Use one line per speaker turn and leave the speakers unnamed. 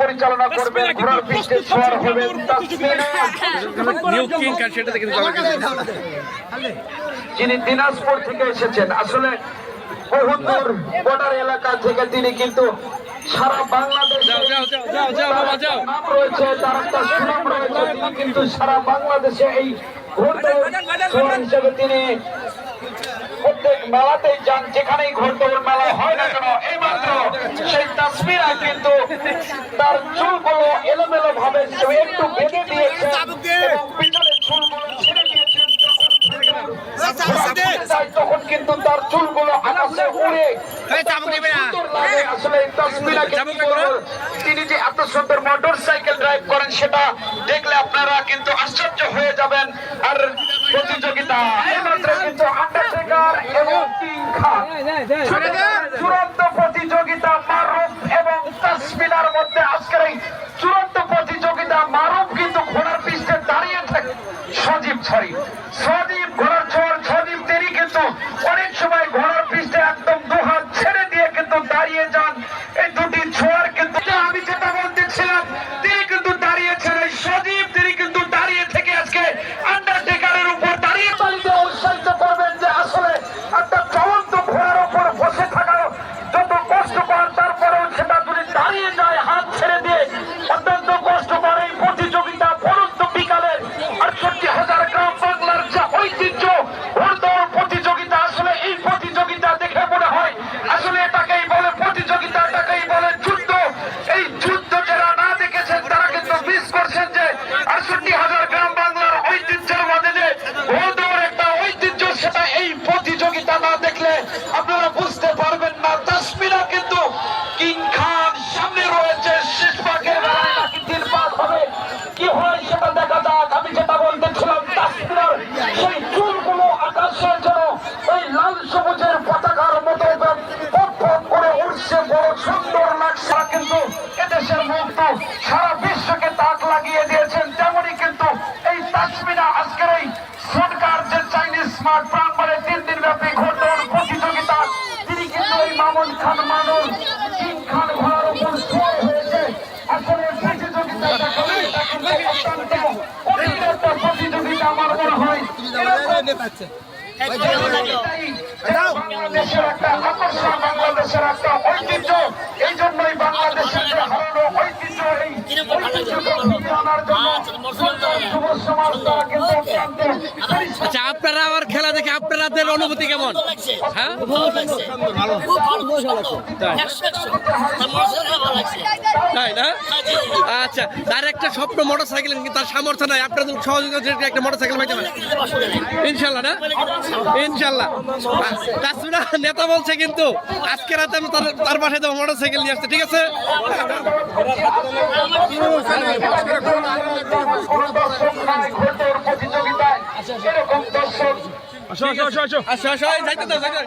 পরিচালনা করবেন ঘোড়ার পৃষ্ঠে সওয়ার হবেন
নিউ কিং কার সেটা দেখে
যিনি দিনাজপুর থেকে এসেছেন আসলে বহুদূর বর্ডার এলাকা থেকে তিনি কিন্তু সারা বাংলাদেশে
যাও যাও যাও যাও যাও বাবা যাও।
নাম রয়েছে তার একটা সুনাম রয়েছে তিনি কিন্তু সারা বাংলাদেশে এই হিসেবে তিনি প্রত্যেক মেলাতেই যান যেখানেই কিন্তু তার চুলগুলো এলোমেলো ভাবে একটু বেঁধে দিয়েছেন এবং পিছনের চুলগুলো ছেড়ে দিয়েছেন তখন কিন্তু তার চুলগুলো আকাশে উড়ে সুন্দর লাগে। আসলে এই তাসমিরা কিন্তু বলব, তিনি যে এত সুন্দর মোটর সাইকেল ড্রাইভ করেন সেটা দেখলে আপনারা কিন্তু আশ্চর্য হয়ে যাবেন। আর প্রতিযোগিতা এইমাত্র কিন্তু আন্ডারটেকার এবং চূড়ান্ত প্রতিযোগিতা মারুফ মধ্যে আজকের এই চূড়ান্ত প্রতিযোগিতা মারুফ কিন্তু ঘোড়ার পিছনে দাঁড়িয়ে থাকে। সজীব সরি সজীব ঘোড়ার ছোঁয়ার সজীব, তিনি কিন্তু অনেক সময় ঘোড়ার পিছনে একদম দুহাত ছেড়ে দিয়ে কিন্তু দাঁড়িয়ে যান। কিন্তু এদেশের মুক্ত সারা বিশ্বকে তাক লাগিয়ে দিয়েছেন তেমনই কিন্তু এই আজকের এই সরকার যে চাইনিজ স্মার্ট প্রাঙ্গণে তিন দিন ব্যাপী প্রতিযোগিতা তিনি কিন্তু এই মামুন খান মানুষ কিং খান ঘোড়ার উপর সওয়ার হয়েছে। আসলে প্রতিযোগিতাটা অত্যন্ত কঠিন প্রতিযোগিতা আমার মনে হয়। বাংলাদেশের একটা আকর্ষণ বাংলাদেশের একটা ঐতিহ্য এই জন্যই বাংলাদেশের যে হারানো ঐতিহ্য এই ঐতিহ্যকে ফিরিয়ে আনার জন্য সুন্দর যুব সমাজ তারা কিন্তু অত্যন্ত পরিশ্রম
আচ্ছা আপনারা আমার খেলা দেখে আপনাদের অনুভূতি কেমন? হ্যাঁ? তাই না? আচ্ছা তার একটা স্বপ্ন মোটর সাইকেল কিন্তু তার সামর্থ্য নাই। আপনাদের সহযোগিতা একটা মোটর সাইকেল পাইতে পারে ইনশাল্লাহ না? ইনশাল্লাহ। তাছাড়া নেতা বলছে কিন্তু আজকে রাতে আমি তার তার বাসায় দেবো মোটর সাইকেল নিয়ে আসতে ঠিক আছে?
প্রতিযোগিতায়
আসো আসো আসো। আসো আসো এই যাইতে দাও যাইতে